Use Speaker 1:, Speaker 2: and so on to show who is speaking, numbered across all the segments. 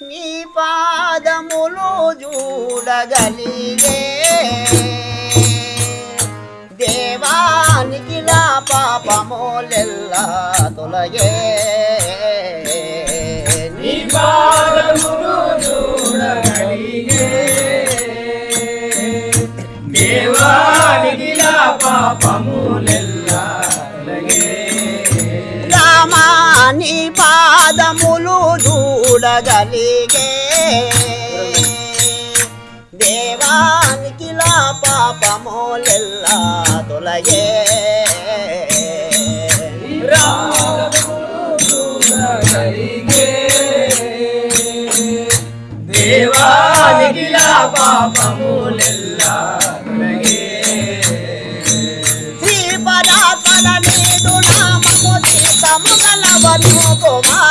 Speaker 1: నీ పాదములు చూడగలిగే దేవానికి నా పాపములెల్లా తొలగే నీ
Speaker 2: పాదములు చూడగలిగే దేవానికి నా పాపములెల్లా తొలగే.
Speaker 1: రామా నీ చూడగలిగే దేవానికి లా పాపములెల్లా తొలగే.
Speaker 2: దేవానికి నా పాపములెల్లా తొలగే.
Speaker 1: శ్రీ పరాత్మల నీదు నామము సీతము గలవను కుమార్.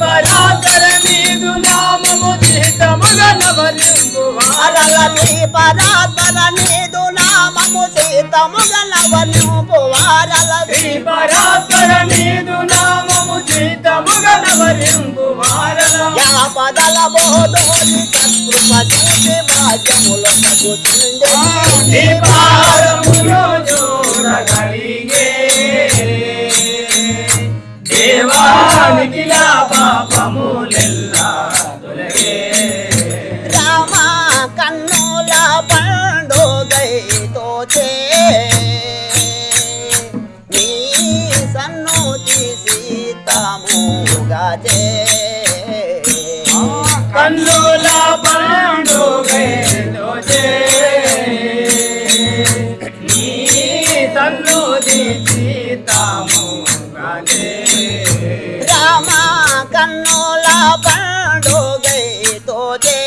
Speaker 2: పరాతర నీదు నామము చిత్తముగా నవరింపు
Speaker 1: అరల శ్రీ పరాత్మల నీదు నామము సీతము గలవను కుమారల
Speaker 2: శ్రీ పరాతర నీదు నామము చిత్తముగా నవరింపు వారల
Speaker 1: యాపదల బోధోని సత్కృప చేసి భాగ్యములకు
Speaker 2: నీ
Speaker 1: చే.
Speaker 2: కన్నుల పండుగే నీ సన్నుది సీతాము
Speaker 1: రామ కన్నుల పండుగైతో చే.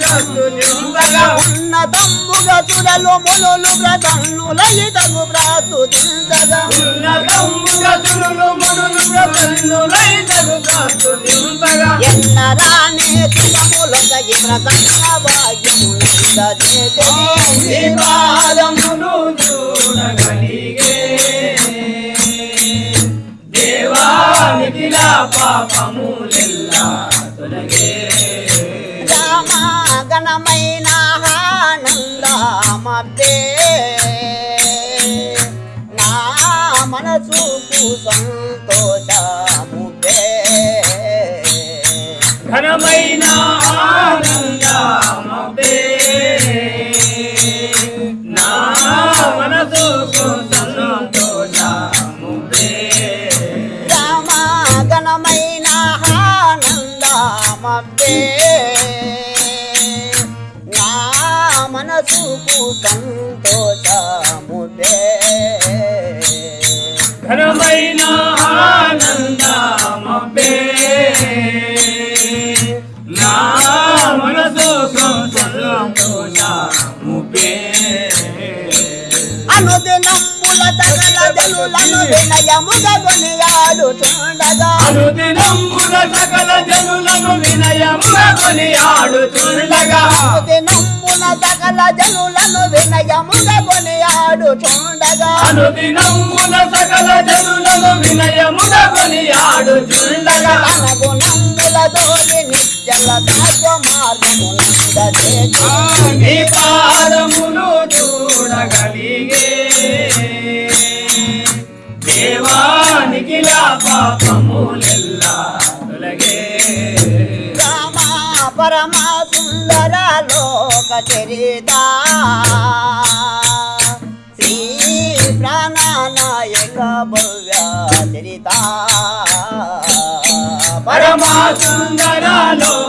Speaker 2: గ్రస్తులింపగా
Speaker 1: ఉన్నతమ్ముగా సురలు ములులు ప్రకన్నులని తగు ప్రాసు తింసగా
Speaker 2: ఉన్నతంబుగా తిరులు మునులు ప్రసన్నులైదవు గ్రస్తులింపగా
Speaker 1: ఎన్నరానే తిరములొకగి ప్రసన్న భాగ్యములంద
Speaker 2: నీ చూడగలిగే దేవానికి నా పాపములెల్లా తొలగే.
Speaker 1: రామ గణమైన ఆనందమబ్బే నా మనసుకు సంతోషముబ్బే
Speaker 2: ఘనమైన ఆనందమబ్బే మనసుకు
Speaker 1: ఆనందమబ్బే నా మనసుకు
Speaker 2: ఘనమైన
Speaker 1: సకల జనులను వినయముగా కొనియాడుచుండగా
Speaker 2: అనుదినంబుల సకల జనులను వినయముగా కొనియాడుచుండగా
Speaker 1: అనుదినమ్ముల సకల జనులను వినయముగా కొనియాడుచుండగా
Speaker 2: అనుదినంబుల సకల జనులను వినయముగా కొనియాడుచుండగా
Speaker 1: తన నిత్యల తత్వ మార్గమునందచేసి
Speaker 2: నీ పాదములు చూడగలిగే దేవానికి నా పాపములెల్లా తొలగే.
Speaker 1: రామ పరమ సుందర లోక చరిత. శ్రీ ప్రాణనాయక భవ్య చరిత. పరమ
Speaker 2: పరమా సుందర లోక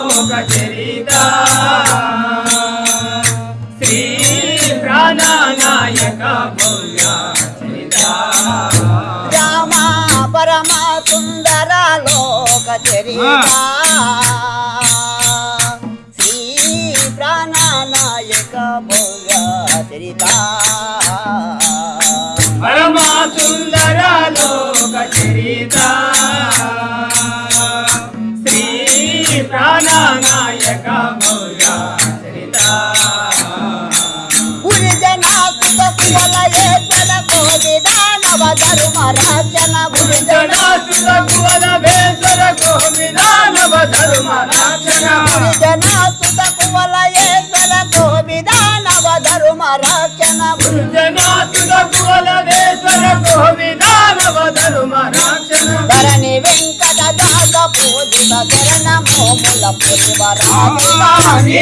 Speaker 2: శ్రీ ప్రాణనాయక భవ్య చరిత.
Speaker 1: పరమా సుందర లోక చరిత. శ్రీ ప్రాణనాయక భవ్య చరిత. ధర్మ రాజన గురిజనాసుత రాజన ధరణి వెంకట దాస పూజిత చరణ మోముల పురివరాజుగా
Speaker 2: నీ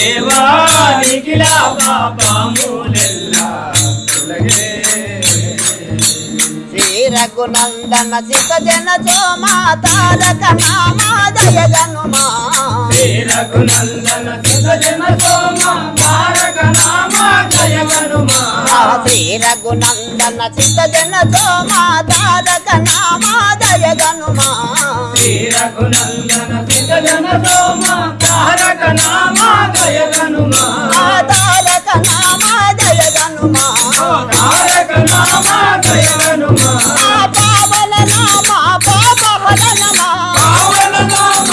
Speaker 2: దేవానికి నా పాపములెల్లా తొలగే.
Speaker 1: శ్రీ రఘునందన సిత జన సోమా తారక నామాదయ గనుమా
Speaker 2: శ్రీ రఘునందన సుత జన సోమ తారక నామ జయ గనుమా
Speaker 1: శ్రీ రఘునందన సిత జన తారక నామాదయ గనుమా
Speaker 2: శ్రీ రఘునందన సుత జన సోమ తారక నామ జయ గనుమా
Speaker 1: తారక
Speaker 2: తారక నామ జయ గనుమా
Speaker 1: పావన నామా పాపహర నమా
Speaker 2: పావన నామ.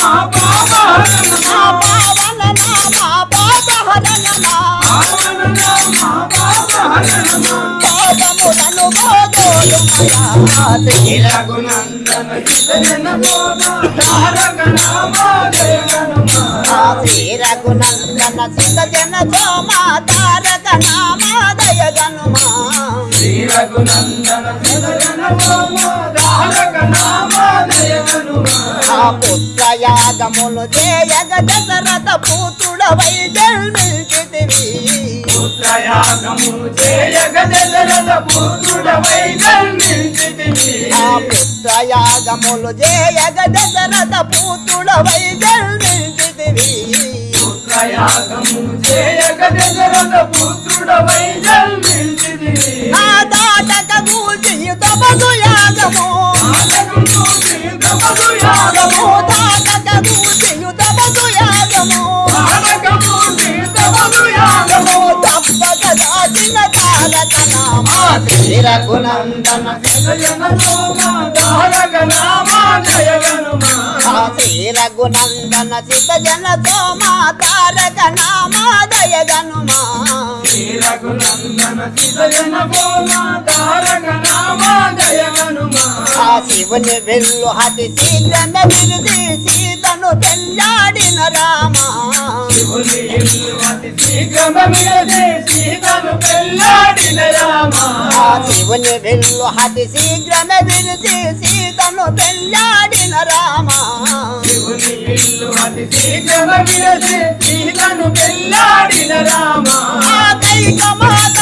Speaker 1: పాదములను బోధోలు
Speaker 2: తారక
Speaker 1: శ్రీ రఘునందన సిత జన సోమా తారక నామాదయ గనుమా
Speaker 2: శ్రీ రఘునందన సుతజన సోమ తారక నామ గనుమా
Speaker 1: ఆ పుత్రయాగములు చేయగ దశరథ పూతుడవై జన్మించితివి
Speaker 2: పుత్రయాగము చేయగ దశరథ పుత్రుడవై జన్మించితివి
Speaker 1: దశరథ పూతుడవై జన్మించితివి
Speaker 2: పుత్రయాగము చేయగ దశరథ పుత్రుడవై జన్మించితివి
Speaker 1: ఆ దాటక గూచి తపసు యాగము.
Speaker 2: ఆటకుడు సీతపదు యాగము
Speaker 1: ఓ దాటక గూచి తపసు యాగము
Speaker 2: ఆటకము సీతపదు యాగము
Speaker 1: తప్పక దాచిన తారక నామా శ్రీ రఘునందన
Speaker 2: సుతజన సోమ తారక నామ జయ
Speaker 1: శ్రీ రఘునందన సిత జన సోమా తారక నామాదయ గనుమా
Speaker 2: శ్రీ రఘునందన సుతజన సోమ తారక నామ జయ గనుమా
Speaker 1: ఆ శివుని వెళ్ళు శీఘ్రమే విరిసి సీతను పెళ్ళాడిన రామా.
Speaker 2: శివుని ఇల్లు అతి శీఘ్రమమిరసి సీతను పెళ్ళాడిన రామ
Speaker 1: శివుని వెళ్ళు హతి శీఘ్రమే విరిసి సీతను పెళ్ళాడిన రామా
Speaker 2: శివుని అతి సీతను పెళ్ళాడిన రామ
Speaker 1: కైక మాత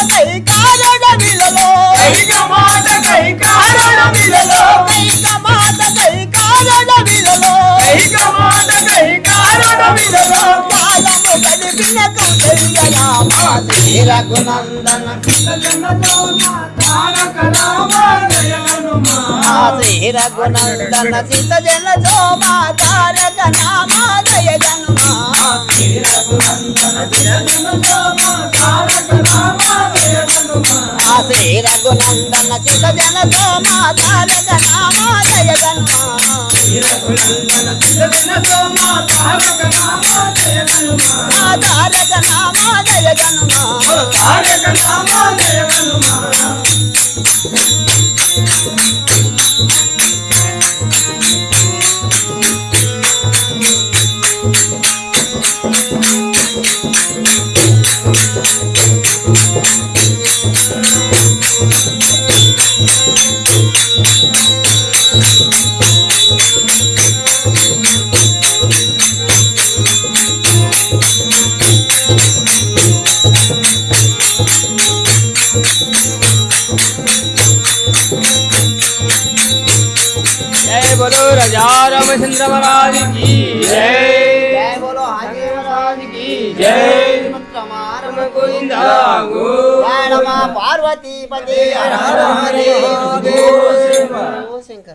Speaker 1: గడిపిన కౌశల్య రామా శ్రీ రఘునందన
Speaker 2: తారక నామ జయ గనుమా
Speaker 1: శ్రీ రఘునందన సీత జన సోమా తారక నామాదయ గనుమా.
Speaker 2: శ్రీ రఘునందన తారక నామ జయ గనుమా
Speaker 1: శ్రీ రఘునందన సీత జన సోమా తారక నామాదయ గనుమా.
Speaker 2: శ్రీ రఘునందన తారక జయ జయ హనుమా
Speaker 1: నా తారక జయ గనుమా.
Speaker 2: తారక నామా జయ
Speaker 3: राजा रामचंद्र महाराज की जय
Speaker 1: जय बोलो हाजी
Speaker 3: महाराज की जय
Speaker 1: राम
Speaker 3: गोविंदा गो
Speaker 1: राम
Speaker 2: पार्वती पते
Speaker 1: हर
Speaker 2: हर हरे
Speaker 1: गो शंकर